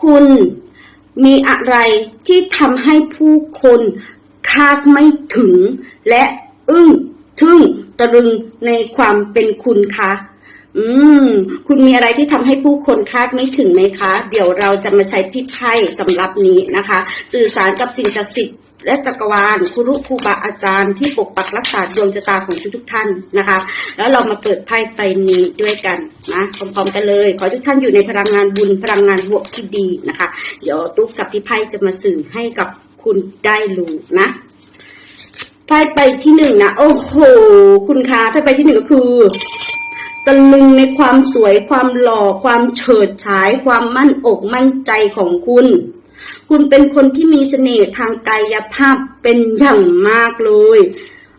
คุณมีอะไรที่ทำให้ผู้คนคาดไม่ถึง และอึ้งทึ่งตะลึงในความเป็นคุณคะอืม คุณมีอะไรที่ทำให้ผู้คนคาดไม่ถึงไหมคะ เดี๋ยวเราจะมาใช้พี่ไพ่สำหรับนี้นะคะ สื่อสารกับสิ่งศักดิ์สิทธิ์ และจักรวาลครูรุครูบาอาจารย์ที่ปกปักรักษาดวงชะตาของทุกๆท่านนะคะ แล้วเรามาเปิดไพ่ใบนี้ด้วยกันนะพร้อมๆกันเลย ขอทุกท่านอยู่ในพลังงานบุญพลังงานบวกที่ดีนะคะ เดี๋ยวตุ๊กกับพี่ไพ่จะมาสื่อให้กับคุณได้รู้นะไพ่ใบที่หนึ่งนะ โอ้โห คุณคะไพ่ใบที่หนึ่งก็คือตะลึงในความสวยความหล่อความเฉิดฉายความมั่นอกมั่นใจของคุณ คุณเป็นคนที่มีเสน่ห์ทางกายภาพเป็นอย่างมากเลย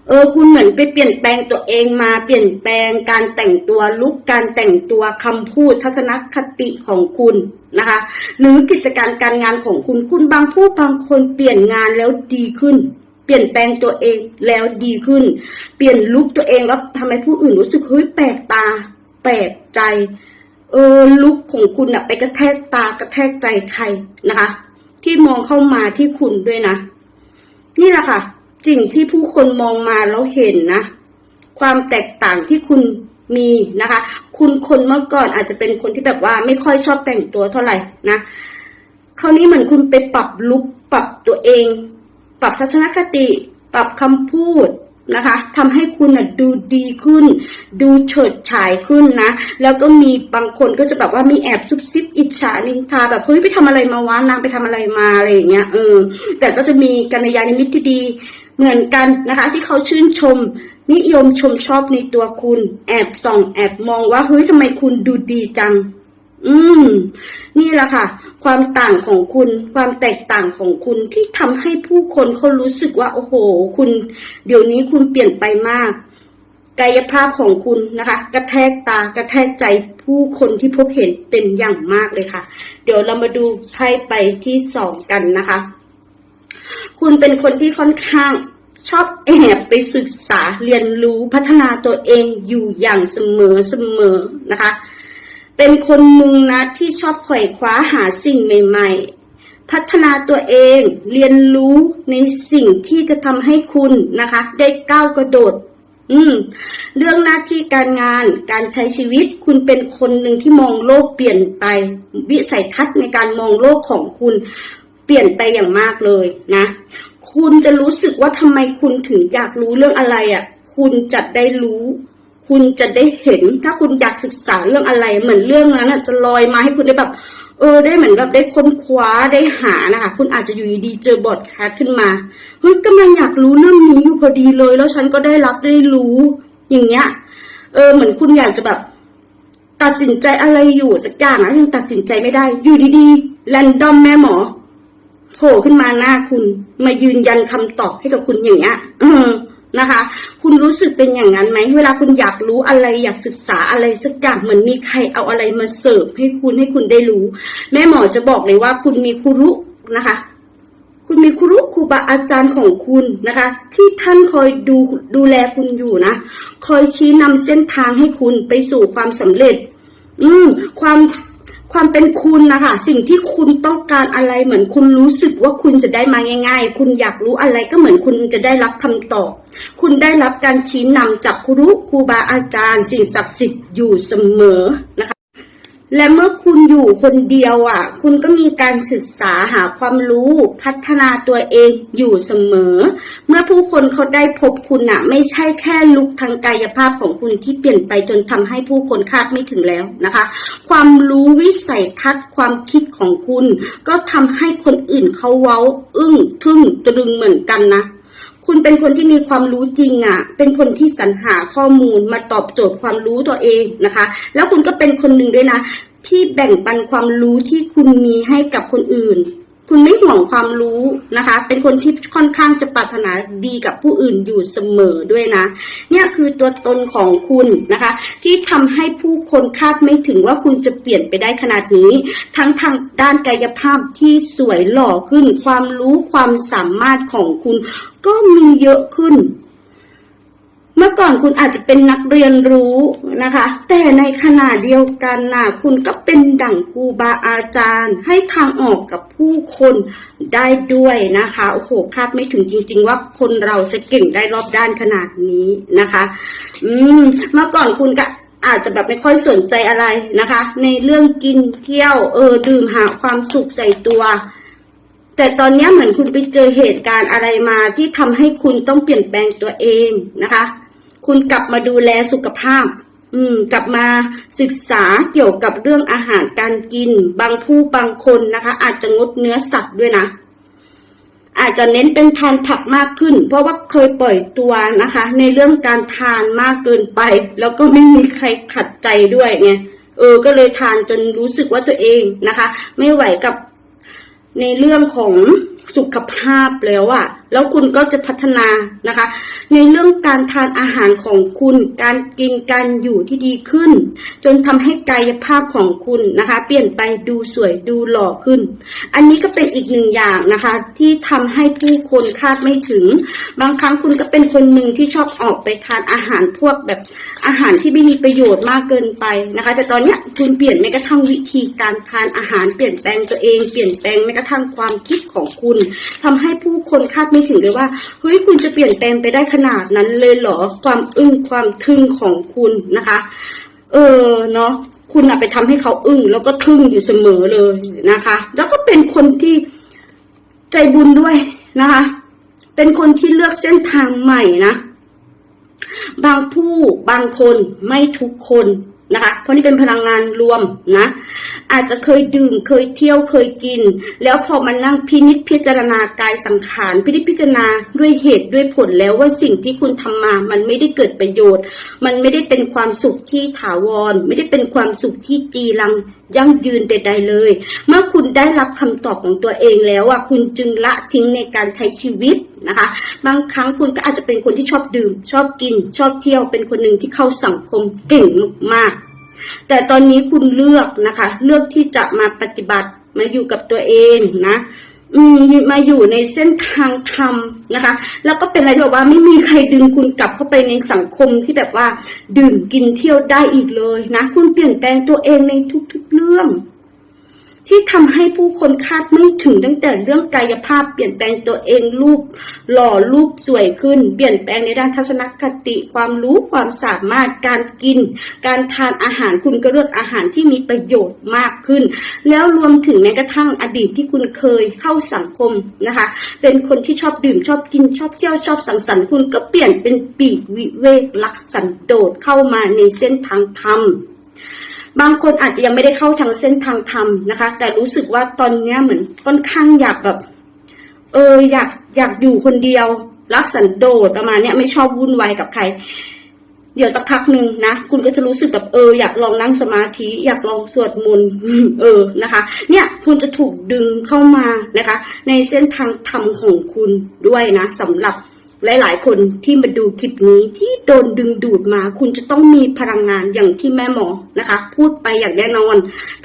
เออ คุณเหมือนไปเปลี่ยนแปลงตัวเองมาเปลี่ยนแปลงการแต่งตัวลุกการแต่งตัวคำพูดทัศนคติของคุณนะคะ หรือกิจการการงานของคุณคุณบางผู้บางคนเปลี่ยนงานแล้วดีขึ้นเปลี่ยนแปลงตัวเองแล้วดีขึ้น เปลี่ยนลุคตัวเองแล้วทำให้ผู้อื่นรู้สึกเฮ้ยแปลกตา แปลกใจ เออลุคของคุณอะไปกระแทกตากระแทกใจใครนะคะ ที่มองเข้ามาที่คุณด้วยนะ นี่แหละค่ะ สิ่งที่ผู้คนมองมาแล้วเห็นนะ ความแตกต่างที่คุณมีนะคะ คุณคนเมื่อก่อนอาจจะเป็นคนที่แบบว่า ไม่ค่อยชอบแต่งตัวเท่าไหร่นะคราวนี้เหมือนคุณไปปรับลุคปรับตัวเอง ปรับทัศนคติ ปรับคำพูด นะคะทำให้คุณน่ะดูดีขึ้น ดูเฉิดฉายขึ้นนะ แล้วก็มีบางคนก็จะแบบว่ามีแอบซุบซิบอิจฉานินทาแบบเฮ้ยไปทำอะไรมาวะนางไปทำอะไรมาอะไรอย่างเงี้ยเออแต่ก็จะมีกัลยาณมิตรที่ดีเหมือนกันนะคะ ที่เขาชื่นชม นิยมชมชอบในตัวคุณ แอบส่อง แอบมองว่าเฮ้ยทำไมคุณดูดีจัง อืม นี่แหละค่ะ ความต่างของคุณ ความแตกต่างของคุณที่ทำให้ผู้คนเขารู้สึกว่า โอ้โห คุณ เดี๋ยวนี้คุณเปลี่ยนไปมาก กายภาพของคุณนะคะ กระแทกตากระแทกใจผู้คนที่พบเห็นเป็นอย่างมากเลยค่ะ เดี๋ยวเรามาดูไพ่ไปที่สองกันนะคะ คุณเป็นคนที่ค่อนข้างชอบแอบไปศึกษาเรียนรู้พัฒนาตัวเองอยู่อย่างเสมอเสมอนะคะ เป็นคนหนึ่งนะที่ชอบไขว่คว้าหาสิ่งใหม่ ๆ พัฒนาตัวเองเรียนรู้ในสิ่งที่จะทำให้คุณนะคะ ได้ก้าวกระโดด อืม เรื่องหน้าที่การงานการใช้ชีวิตคุณเป็นคนหนึ่งที่มองโลกเปลี่ยนไป วิสัยทัศน์ในการมองโลกของคุณเปลี่ยนไปอย่างมากเลยนะ คุณจะรู้สึกว่าทำไมคุณถึงอยากรู้เรื่องอะไรอะ่ะ คุณจะได้รู้ คุณจะได้เห็นถ้าคุณอยากศึกษาเรื่องอะไร เหมือนเรื่องนั้นจะลอยมาให้คุณได้แบบ เออ ได้เหมือนแบบได้ค้นคว้าได้หานะคะ คุณอาจจะอยู่ดีๆเจอบอดแคสขึ้นมาเฮ้ยกำลังอยากรู้เรื่องนี้อยู่พอดีเลย แล้วฉันก็ได้รับได้รู้อย่างเงี้ย เออ เหมือนคุณอยากจะแบบ ตัดสินใจอะไรอยู่สักอย่างนะยังตัดสินใจไม่ได้ อยู่ดีๆแรนดอมแม่หมอโผล่ขึ้นมาหน้าคุณ มายืนยันคำตอบให้กับคุณอย่างเงี้ยเออ นะคะ คุณรู้สึกเป็นอย่างนั้นไหม เวลาคุณอยากรู้อะไรอยากศึกษาอะไรสักอย่างเหมือนมีใครเอาอะไรมาเสิร์ฟให้คุณให้คุณได้รู้ แม่หมอจะบอกเลยว่าคุณมีครูรุนะคะ คุณมีครูรุครูบาอาจารย์ของคุณนะคะ ที่ท่านคอยดูดูแลคุณอยู่นะ คอยชี้นำเส้นทางให้คุณไปสู่ความสำเร็จ อืมความ ความเป็นคุณนะคะสิ่งที่คุณต้องการอะไรเหมือนคุณรู้สึกว่าคุณจะได้มาง่าย ๆ คุณอยากรู้อะไรก็เหมือนคุณจะได้รับคำตอบ คุณได้รับการชี้นำจากครูครูบาอาจารย์ สิ่งศักดิ์สิทธิ์อยู่เสมอนะคะ และเมื่อคุณอยู่คนเดียวอะ คุณก็มีการศึกษาหาความรู้ พัฒนาตัวเองอยู่เสมอ เมื่อผู้คนเขาได้พบคุณอะ ไม่ใช่แค่ลุกทางกายภาพของคุณที่เปลี่ยนไปจนทำให้ผู้คนคาดไม่ถึงแล้วนะคะ ความรู้วิสัยทัศน์ความคิดของคุณ ก็ทำให้คนอื่นเขาเว้า อึ้งทึ่งตรึงเหมือนกันนะคุณเป็นคนที่มีความรู้จริงอะ เป็นคนที่สรรหาข้อมูลมาตอบโจทย์ความรู้ตัวเองนะคะ แล้วคุณก็เป็นคนหนึ่งด้วยนะ ที่แบ่งปันความรู้ที่คุณมีให้กับคนอื่น คุณไม่ห่วงความรู้นะคะ เป็นคนที่ค่อนข้างจะปรารถนาดีกับผู้อื่นอยู่เสมอด้วยนะ เนี่ยคือตัวตนของคุณนะคะ ที่ทำให้ผู้คนคาดไม่ถึงว่าคุณจะเปลี่ยนไปได้ขนาดนี้ ทั้งทางด้านกายภาพที่สวยหล่อขึ้น ความรู้ความสามารถของคุณ ก็มีเยอะขึ้น เมื่อก่อนคุณอาจจะเป็นนักเรียนรู้นะคะ แต่ในขณะเดียวกันนะคุณก็เป็นดั่งครูบาอาจารย์ ให้ทางออกกับผู้คนได้ด้วยนะคะโอ้โหคาดไม่ถึงจริง ๆ ว่าคนเราจะเก่งได้รอบด้านขนาดนี้นะคะ อืมเมื่อก่อนคุณก็อาจจะแบบไม่ค่อยสนใจอะไรนะคะ ในเรื่องกินเที่ยวเออดื่มหาความสุขใส่ตัวแต่ตอนนี้เหมือนคุณไปเจอเหตุการณ์อะไรมาที่ทำให้คุณต้องเปลี่ยนแปลงตัวเองนะคะ คุณกลับมาดูแลสุขภาพ อืม กลับมาศึกษาเกี่ยวกับเรื่องอาหารการกิน บางผู้บางคนนะคะ อาจจะงดเนื้อสัตว์ด้วยนะ อาจจะเน้นเป็นทานผักมากขึ้น เพราะว่าเคยปล่อยตัวนะคะ ในเรื่องการทานมากเกินไป แล้วก็ไม่มีใครขัดใจด้วยไงเออ ก็เลยทานจนรู้สึกว่าตัวเองนะคะ ไม่ไหวกับในเรื่องของสุขภาพแล้วอะ แล้วคุณก็จะพัฒนานะคะ ในเรื่องการทานอาหารของคุณ การกินการอยู่ที่ดีขึ้น จนทำให้กายภาพของคุณนะคะ เปลี่ยนไปดูสวยดูหล่อขึ้น อันนี้ก็เป็นอีกหนึ่งอย่างนะคะ ที่ทำให้ผู้คนคาดไม่ถึง บางครั้งคุณก็เป็นคนหนึ่งที่ชอบออกไปทานอาหารพวกแบบอาหารที่ไม่มีประโยชน์มากเกินไปนะคะ แต่ตอนเนี้ยคุณเปลี่ยนแม้กระทั่งวิธีการทานอาหารเปลี่ยนแปลงตัวเอง เปลี่ยนแปลงแม้กระทั่งความคิดของคุณทำให้ผู้คนคาดไม่ถึงเลยว่าเฮ้ยคุณจะเปลี่ยนแปลงไปได้ขนาดนั้นเลยเหรอความอึ้งความทึ่งของคุณนะคะ เออเนาะคุณอะไปทำให้เขาอึ้งแล้วก็ทึ่งอยู่เสมอเลยนะคะ แล้วก็เป็นคนที่ใจบุญด้วยนะคะ เป็นคนที่เลือกเส้นทางใหม่นะ บางผู้บางคนไม่ทุกคน นะคะ เพราะนี่เป็นพลังงานรวมนะ อาจจะเคยดื่มเคยเที่ยวเคยกิน แล้วพอมานั่งพินิจพิจารณากายสังขารพินิจพิจารณาด้วยเหตุด้วยผลแล้วว่าสิ่งที่คุณทำมา มันไม่ได้เกิดประโยชน์ มันไม่ได้เป็นความสุขที่ถาวร ไม่ได้เป็นความสุขที่จีรัง ยั่งยืนใด ๆ เลย เมื่อคุณได้รับคำตอบของตัวเองแล้วอะคุณจึงละทิ้งในการใช้ชีวิตนะคะ บางครั้งคุณก็อาจจะเป็นคนที่ชอบดื่ม ชอบกิน ชอบเที่ยวเป็นคนหนึ่งที่เข้าสังคมเก่งมากๆแต่ตอนนี้คุณเลือกนะคะ เลือกที่จะมาปฏิบัติมาอยู่กับตัวเองนะ มาอยู่ในเส้นทางธรรมนะคะ แล้วก็เป็นอะไรที่แบบว่าไม่มีใครดึงคุณกลับเข้าไปในสังคมที่แบบว่า ดื่มกินเที่ยวได้อีกเลยนะ คุณเปลี่ยนแปลงตัวเองในทุกๆเรื่อง ที่ทำให้ผู้คนคาดไม่ถึงตั้งแต่เรื่องกายภาพ เปลี่ยนแปลงตัวเองรูป หล่อรูปสวยขึ้น เปลี่ยนแปลงในด้านทัศนคติ ความรู้ความสามารถการกิน การทานอาหารคุณก็เลือกอาหารที่มีประโยชน์มากขึ้น แล้วรวมถึงแม้กระทั่งอดีตที่คุณเคยเข้าสังคมนะคะ เป็นคนที่ชอบดื่มชอบกินชอบเที่ยวชอบสังสรรค์คุณก็เปลี่ยนเป็นปีกวิเวกลักสันโดษเข้ามาในเส้นทางธรรม บางคนอาจจะยังไม่ได้เข้าทางเส้นทางธรรมนะคะ แต่รู้สึกว่าตอนเนี้ยเหมือนค่อนข้างอยากแบบ เอออยากอยากอยู่คนเดียวรักสันโดษประมาณเนี้ยไม่ชอบวุ่นวายกับใคร เดี๋ยวสักพักหนึ่งนะคุณก็จะรู้สึกแบบเอออยากลองนั่งสมาธิ อยากลองสวดมนต์เออนะคะ เนี่ยคุณจะถูกดึงเข้ามานะคะ ในเส้นทางธรรมของคุณด้วยนะสำหรับ หลายๆ คนที่มาดูคลิปนี้ที่โดนดึงดูดมา คุณจะต้องมีพลังงานอย่างที่แม่หมอนะคะ พูดไปอย่างแน่นอน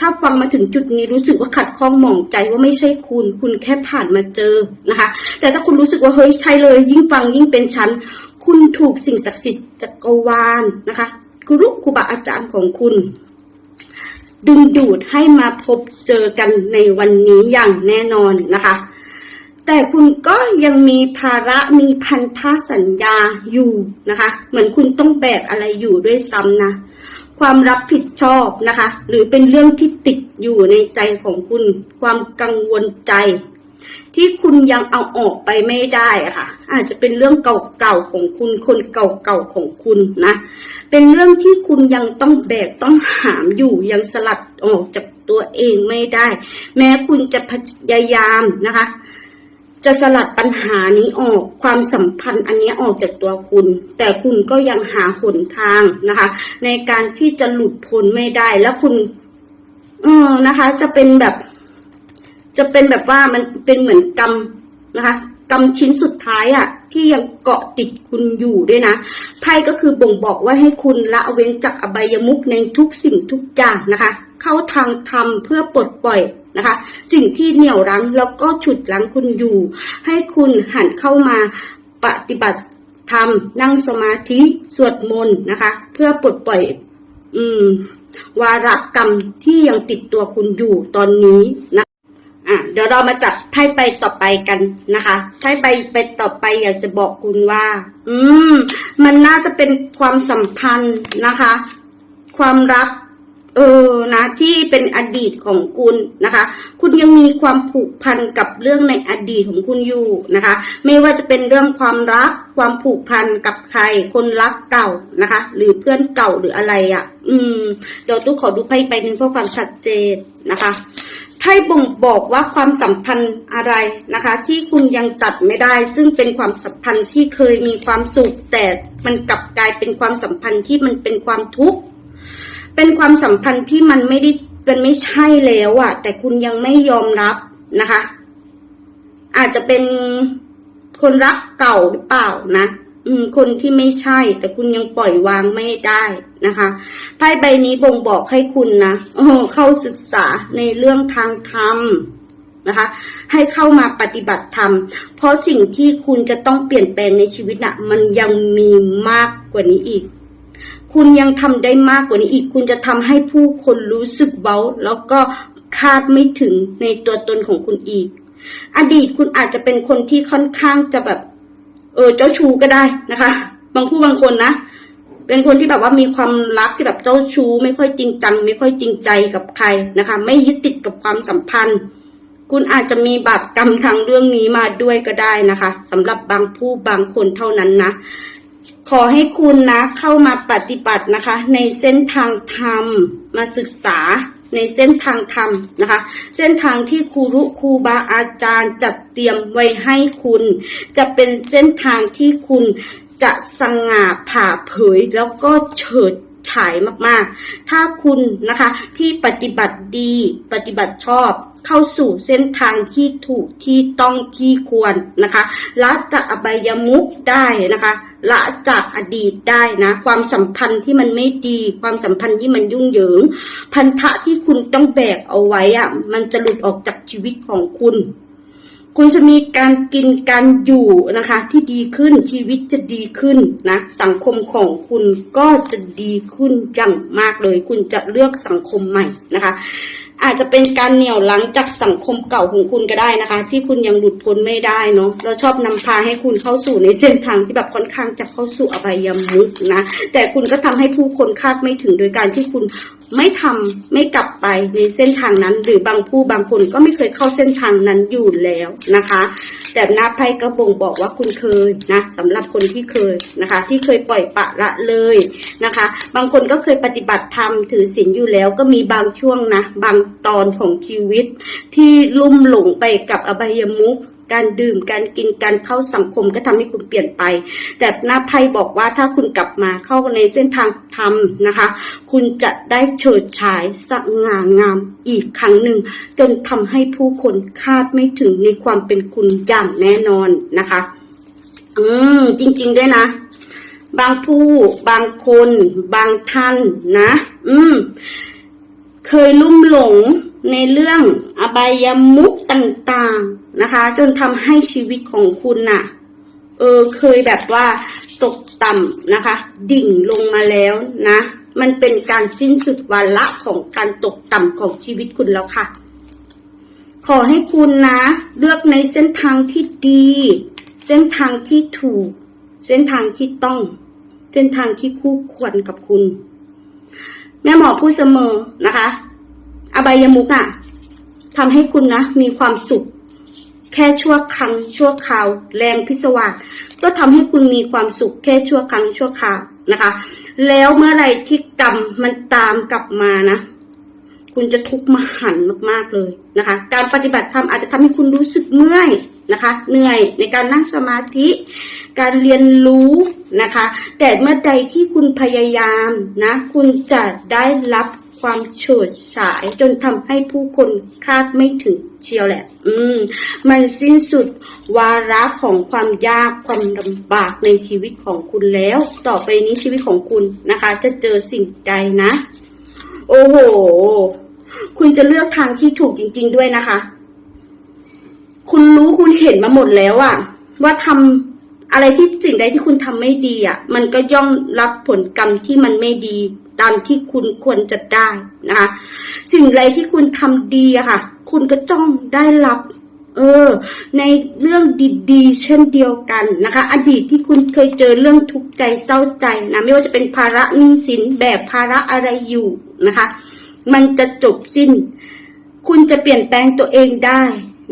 ถ้าฟังมาถึงจุดนี้รู้สึกว่าขัดข้องหมองใจว่าไม่ใช่คุณ คุณแค่ผ่านมาเจอนะคะ แต่ถ้าคุณรู้สึกว่าเฮ้ยใช่เลย ยิ่งฟังยิ่งเป็นชั้นคุณถูกสิ่งศักดิ์สิทธิ์จักรวาลนะคะครูครูบาอาจารย์ของคุณดึงดูดให้มาพบเจอกันในวันนี้อย่างแน่นอนนะคะ แต่คุณก็ยังมีภาระมีพันธสัญญาอยู่นะคะ เหมือนคุณต้องแบกอะไรอยู่ด้วยซ้ำนะ ความรับผิดชอบนะคะ หรือเป็นเรื่องที่ติดอยู่ในใจของคุณ ความกังวลใจ ที่คุณยังเอาออกไปไม่ได้ะค่ะ อาจจะเป็นเรื่องเก่าๆของคุณ คนเก่าๆของคุณนะ เป็นเรื่องที่คุณยังต้องแบกต้องหามอยู่ยังสลัดออกจากตัวเองไม่ได้ แม้คุณจะพยายามนะคะ จะสลัดปัญหานี้ออกความสัมพันธ์อันนี้ออกจากตัวคุณ แต่คุณก็ยังหาหนทางนะคะ ในการที่จะหลุดพ้นไม่ได้แล้วคุณ เออนะคะ จะเป็นแบบ จะเป็นแบบว่ามันเป็นเหมือนกรรมนะคะกรรมชิ้นสุดท้ายอะที่ยังเกาะติดคุณอยู่ด้วยนะไพ่ก็คือบ่งบอกว่าให้คุณละเว้นจากอบายมุขในทุกสิ่งทุกอย่างนะคะ เข้าทางธรรมเพื่อปลดปล่อย นะคะ สิ่งที่เหนี่ยวรั้งแล้วก็ฉุดรั้งคุณอยู่ ให้คุณหันเข้ามาปฏิบัติธรรมนั่งสมาธิสวดมนต์นะคะ เพื่อปลดปล่อย อืม วาระกรรมที่ยังติดตัวคุณอยู่ตอนนี้นะอะเดี๋ยวเรามาจับไพ่ใบต่อไปกันนะคะไพ่ใบไปต่อไปอยากจะบอกคุณว่า อืม มันน่าจะเป็นความสัมพันธ์นะคะ ความรัก เออนะที่เป็นอดีตของคุณนะคะ คุณยังมีความผูกพันกับเรื่องในอดีตของคุณอยู่นะคะ ไม่ว่าจะเป็นเรื่องความรักความผูกพันกับใคร คนรักเก่านะคะ หรือเพื่อนเก่าหรืออะไรอะ่ะ อืมเดี๋ยวตู้ขอดูไพ่ใบหนึ่งเพื่อความชัดเจนนะคะไพ่บ่งบอกว่าความสัมพันธ์อะไรนะคะ ที่คุณยังตัดไม่ได้ ซึ่งเป็นความสัมพันธ์ที่เคยมีความสุข แต่มันกลับกลายเป็นความสัมพันธ์ที่มันเป็นความทุกข์ เป็นความสัมพันธ์ที่มันไม่ได้มันไม่ใช่แล้วอะแต่คุณยังไม่ยอมรับนะคะ อาจจะเป็นคนรักเก่าหรือเปล่านะอืม คนที่ไม่ใช่ แต่คุณยังปล่อยวางไม่ได้นะคะไพ่ใบนี้บ่งบอกให้คุณนะเออเข้าศึกษาในเรื่องทางธรรมนะคะ ให้เข้ามาปฏิบัติธรรม เพราะสิ่งที่คุณจะต้องเปลี่ยนแปลงในชีวิตน่ะ มันยังมีมากกว่านี้อีก คุณยังทำได้มากกว่านี้อีก คุณจะทำให้ผู้คนรู้สึกเบาแล้วก็คาดไม่ถึงในตัวตนของคุณอีก อดีตคุณอาจจะเป็นคนที่ค่อนข้างจะแบบ เออเจ้าชู้ก็ได้นะคะ บางผู้บางคนนะเป็นคนที่แบบว่ามีความรักที่แบบเจ้าชู้ ไม่ค่อยจริงจัง ไม่ค่อยจริงใจกับใครนะคะ ไม่ยึดติดกับความสัมพันธ์ คุณอาจจะมีบาปกรรมทางเรื่องนี้มาด้วยก็ได้นะคะสำหรับบางผู้บางคนเท่านั้นนะ ขอให้คุณนะเข้ามาปฏิบัตินะคะ ในเส้นทางธรรมมาศึกษาในเส้นทางธรรมนะคะ เส้นทางที่ครูรุครูบาอาจารย์จัดเตรียมไว้ให้คุณ จะเป็นเส้นทางที่คุณจะสง่าผ่าเผยแล้วก็เฉิด ฉายมากๆ ถ้าคุณนะคะที่ปฏิบัติดีปฏิบัติชอบ เข้าสู่เส้นทางที่ถูกที่ต้องที่ควรนะคะละจากอบายมุกได้นะคะละจากอดีตได้นะ ความสัมพันธ์ที่มันไม่ดี ความสัมพันธ์ที่มันยุ่งเหยิง พันธะที่คุณต้องแบกเอาไว้อะมันจะหลุดออกจากชีวิตของคุณ คุณจะมีการกินการอยู่นะคะ ที่ดีขึ้นชีวิตจะดีขึ้นนะสังคมของคุณก็จะดีขึ้นอย่างมากเลย คุณจะเลือกสังคมใหม่นะคะ อาจจะเป็นการเหนี่ยวหลังจากสังคมเก่าของคุณก็ได้นะคะ ที่คุณยังหลุดพ้นไม่ได้เนาะเราชอบนำพาให้คุณเข้าสู่ในเส้นทางที่แบบค่อนข้างจะเข้าสู่อบายมุกนะแต่คุณก็ทำให้ผู้คนคาดไม่ถึงโดยการที่คุณ ไม่ทำไม่กลับไปในเส้นทางนั้น หรือบางผู้บางคนก็ไม่เคยเข้าเส้นทางนั้นอยู่แล้วนะคะ แต่หน้าไพ่ก็บ่งบอกว่าคุณเคยนะสำหรับคนที่เคยนะคะ ที่เคยปล่อยปะละเลยนะคะ บางคนก็เคยปฏิบัติธรรมถือศีลอยู่แล้วก็มีบางช่วงนะ บางตอนของชีวิตที่ลุ่มหลงไปกับอบายมุข การดื่ม การกิน การเข้าสังคมก็ทำให้คุณเปลี่ยนไป แต่หน้าไพ่บอกว่าถ้าคุณกลับมาเข้าในเส้นทางธรรมนะคะ คุณจะได้เฉิดฉายสง่างามอีกครั้งหนึ่งจนทำให้ผู้คนคาดไม่ถึงในความเป็นคุณอย่างแน่นอนนะคะ อืม จริง ๆ ด้วยนะบางผู้บางคนบางท่านนะ อืม เคยลุ่มหลงในเรื่องอบายมุกต่าง ๆ นะคะ จนทำให้ชีวิตของคุณน่ะ เออเคยแบบว่าตกต่ำนะคะ ดิ่งลงมาแล้วนะ มันเป็นการสิ้นสุดวาระของการตกต่ำของชีวิตคุณแล้วค่ะ ขอให้คุณนะ เลือกในเส้นทางที่ดี เส้นทางที่ถูก เส้นทางที่ต้อง เส้นทางที่คู่ควรกับคุณ แม่หมอพูดเสมอนะคะ อบายมุกอะทำให้คุณนะ มีความสุข ค่ชั่วครั้งชั่วคราว แรงพิศวาสก็ทำให้คุณมีความสุขแค่ชั่วครั้งชั่วคราวนะคะ แล้วเมื่อไรที่กรรมมันตามกลับมานะ คุณจะทุกข์มหันมากๆเลยนะคะ การปฏิบัติธรรมอาจจะทำให้คุณรู้สึกเมื่อยนะคะ เหนื่อยในการนั่งสมาธิ การเรียนรู้นะคะ แต่เมื่อใดที่คุณพยายามนะ คุณจะได้รับ ความโฉดฉายจนทำให้ผู้คนคาดไม่ถึงเชียวแหละ อืม มันสิ้นสุดวาระของความยากความลำบากในชีวิตของคุณแล้ว ต่อไปนี้ชีวิตของคุณนะคะ จะเจอสิ่งใดนะ โอ้โห คุณจะเลือกทางที่ถูกจริง ๆ ด้วยนะคะ คุณรู้คุณเห็นมาหมดแล้วอะว่าทำอะไรที่สิ่งใดที่คุณทำไม่ดีอะ มันก็ย่อมรับผลกรรมที่มันไม่ดี ตามที่คุณควรจะได้นะคะ สิ่งใดที่คุณทำดีอะค่ะ คุณก็ต้องได้รับเออ ในเรื่องดีๆ เช่นเดียวกันนะคะ อดีตที่คุณเคยเจอเรื่องทุกข์ใจเศร้าใจนะไม่ว่าจะเป็นภาระหนี้สินแบบภาระอะไรอยู่นะคะ มันจะจบสิ้น คุณจะเปลี่ยนแปลงตัวเองได้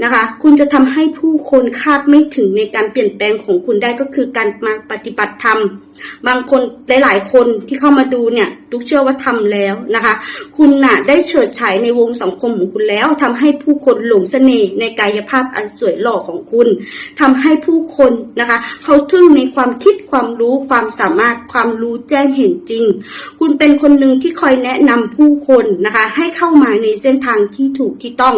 นะคะ คุณจะทำให้ผู้คนคาดไม่ถึงในการเปลี่ยนแปลงของคุณได้ก็คือการมาปฏิบัติธรรม บางคนหลายๆคนที่เข้ามาดูเนี่ยทุกเชื่อว่าทำแล้วนะคะ คุณน่ะได้เฉิดฉายในวงสังคมของคุณแล้วทำให้ผู้คนหลงเสน่ห์ในกายภาพอันสวยหล่อของคุณทำให้ผู้คนนะคะ เขาทึ่งในความคิดความรู้ความสามารถความรู้แจ้งเห็นจริง คุณเป็นคนหนึ่งที่คอยแนะนำผู้คนนะคะ ให้เข้ามาในเส้นทางที่ถูกที่ต้อง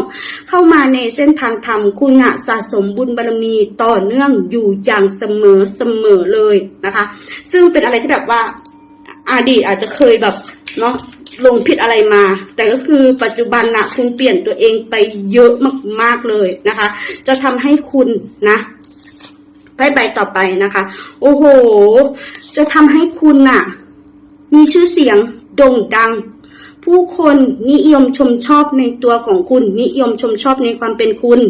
เข้ามาในเส้นทางธรรมคุณอะสะสมบุญบารมีต่อเนื่องอยู่อย่างเสมอเสมอเลยนะคะซึ่งเป็นอะไรที่แบบว่าอดีตอาจจะเคยแบบเนาะลงผิดอะไรมา แต่ก็คือปัจจุบันนะคุณเปลี่ยนตัวเองไปเยอะมากๆเลยนะคะ จะทำให้คุณนะไปใบต่อไปนะคะ โอ้โห จะทำให้คุณน่ะ มีชื่อเสียงโด่งดัง ผู้คนนิยมชมชอบในตัวของคุณ นิยมชมชอบในความเป็นคุณ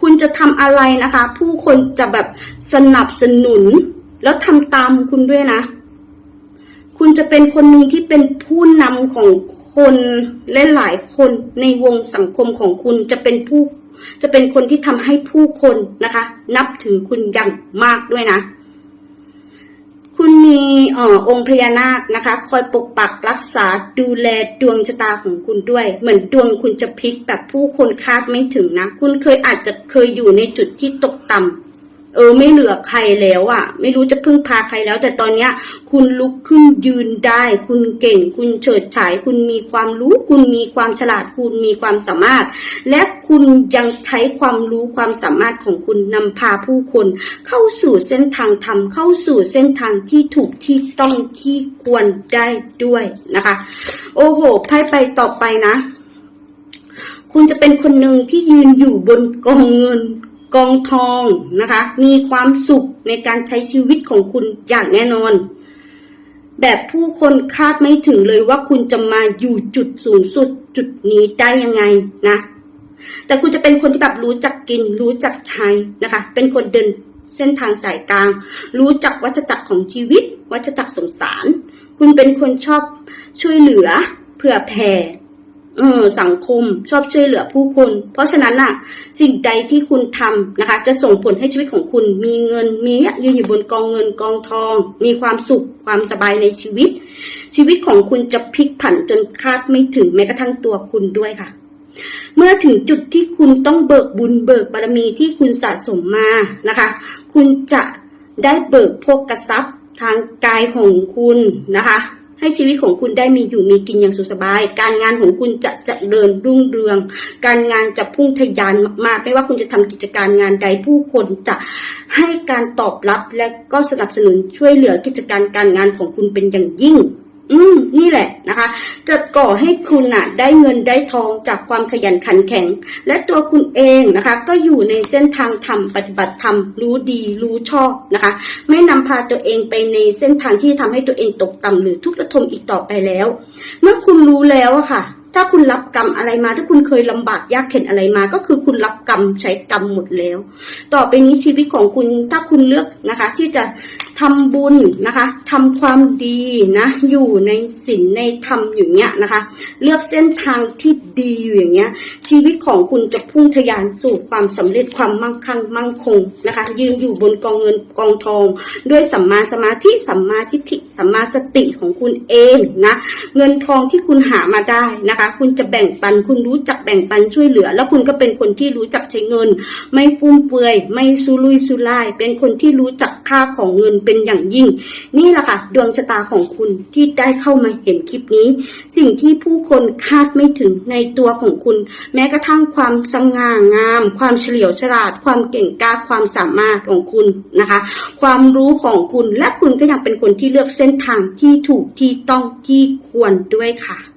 คุณจะทำอะไรนะคะ ผู้คนจะแบบสนับสนุน แล้วทำตามคุณด้วยนะ คุณจะเป็นคนหนึ่งที่เป็นผู้นำของคนและหลายคนในวงสังคมของคุณจะเป็นผู้จะเป็นคนที่ทำให้ผู้คนนะคะ นับถือคุณอย่างมากด้วยนะ คุณมีออองค์พญานาคนะคะ คอยปกปักรักษาดูแลดวงชะตาของคุณด้วย เหมือนดวงคุณจะพลิกแบบผู้คนคาดไม่ถึงนะ คุณเคยอาจจะเคยอยู่ในจุดที่ตกต่ำ เออไม่เหลือใครแล้วอะ่ะ ไม่รู้จะพึ่งพาใครแล้ว แต่ตอนเนี้ย คุณลุกขึ้นยืนได้ คุณเก่ง คุณเฉิดฉาย คุณมีความรู้ คุณมีความฉลาด คุณมีความสามารถ และคุณยังใช้ความรู้ความสามารถของคุณนำพาผู้คน เข้าสู่เส้นทางธรรมเข้าสู่เส้นทางที่ถูกที่ต้องที่ควรได้ด้วยนะคะ โอ้โหไพ่ไปต่อไปนะ คุณจะเป็นคนหนึ่งที่ยืนอยู่บนกองเงิน กองทองนะคะ มีความสุขในการใช้ชีวิตของคุณอย่างแน่นอน แบบผู้คนคาดไม่ถึงเลยว่าคุณจะมาอยู่จุดสูงสุดจุดนี้ได้ยังไงนะ แต่คุณจะเป็นคนที่แบบรู้จักกิน รู้จักใช้นะคะ เป็นคนเดินเส้นทางสายกลาง รู้จักวัฏจักรของชีวิต วัฏจักรสงสาร คุณเป็นคนชอบช่วยเหลือเผื่อแผ่ เออสังคมชอบช่วยเหลือผู้คน เพราะฉะนั้นน่ะ สิ่งใดที่คุณทำนะคะ จะส่งผลให้ชีวิตของคุณมีเงินมียืนอยู่บนกองเงินกองทอง มีความสุขความสบายในชีวิต ชีวิตของคุณจะพลิกผันจนคาดไม่ถึงแม้กระทั่งตัวคุณด้วยค่ะ เมื่อถึงจุดที่คุณต้องเบิกบุญเบิกบารมีที่คุณสะสมมานะคะ คุณจะได้เบิกพวกกระซับทางกายของคุณนะคะ ให้ชีวิตของคุณได้มีอยู่มีกินอย่างสุขสบาย การงานของคุณจะจะเดินรุ่งเรือง การงานจะพุ่งทะยานมากๆ ไม่ว่าคุณจะทำกิจการงานใดผู้คนจะให้การตอบรับและก็สนับสนุนช่วยเหลือกิจการการงานของคุณเป็นอย่างยิ่ง อืมนี่แหละนะคะ จะก่อให้คุณน่ะ ได้เงินได้ทองจากความขยันขันแข็ง และตัวคุณเองนะคะ ก็อยู่ในเส้นทางธรรมปฏิบัติธรรมรู้ดีรู้ชอบนะคะ ไม่นำพาตัวเองไปในเส้นทางที่ทำให้ตัวเองตกต่ำหรือทุกข์ระทมอีกต่อไปแล้ว เมื่อคุณรู้แล้วอะค่ะถ้าคุณรับกรรมอะไรมา ถ้าคุณเคยลำบากยากเข็นอะไรมา ก็คือคุณรับกรรมใช้กรรมหมดแล้ว ต่อไปนี้ชีวิตของคุณถ้าคุณเลือกนะคะ ที่จะ ทำบุญนะคะทำความดีนะ อยู่ในศีลในธรรมอย่างเงี้ยนะคะ เลือกเส้นทางที่ดีอยู่อย่างเงี้ย ชีวิตของคุณจะพุ่งทะยานสู่ความสำเร็จความมั่งคั่งมั่งคงนะคะ ยืนอยู่บนกองเงินกองทอง ด้วยสัมมาสมาธิสัมมาทิฏฐิสัมมาสติของคุณเองนะ เงินทองที่คุณหามาได้นะคะ คุณจะแบ่งปัน คุณรู้จักแบ่งปันช่วยเหลือ แล้วคุณก็เป็นคนที่รู้จักใช้เงิน ไม่ปุ้มเปือย ไม่ซุลุยซุล่าย เป็นคนที่รู้จักค่าของเงินเป็นอย่างยิ่ง นี่แหละค่ะ ดวงชะตาของคุณที่ได้เข้ามาเห็นคลิปนี้ สิ่งที่ผู้คนคาดไม่ถึงในตัวของคุณ แม้กระทั่งความสง่างาม ความเฉลียวฉลาด ความเก่งกล้าความสามารถของคุณนะคะ ความรู้ของคุณและคุณก็ยังเป็นคนที่เลือกเส้นทางที่ถูกที่ต้องที่ควรด้วยค่ะ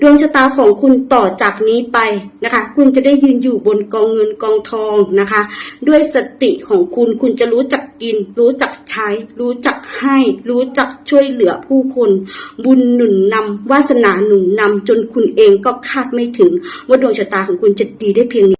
ดวงชะตาของคุณต่อจากนี้ไปนะคะ คุณจะได้ยืนอยู่บนกองเงินกองทองนะคะ ด้วยสติของคุณคุณจะรู้จักกิน รู้จักใช้ รู้จักให้ รู้จักช่วยเหลือผู้คน บุญหนุนนำวาสนาหนุนนำจนคุณเองก็คาดไม่ถึง ว่าดวงชะตาของคุณจะดีได้เพียงนี้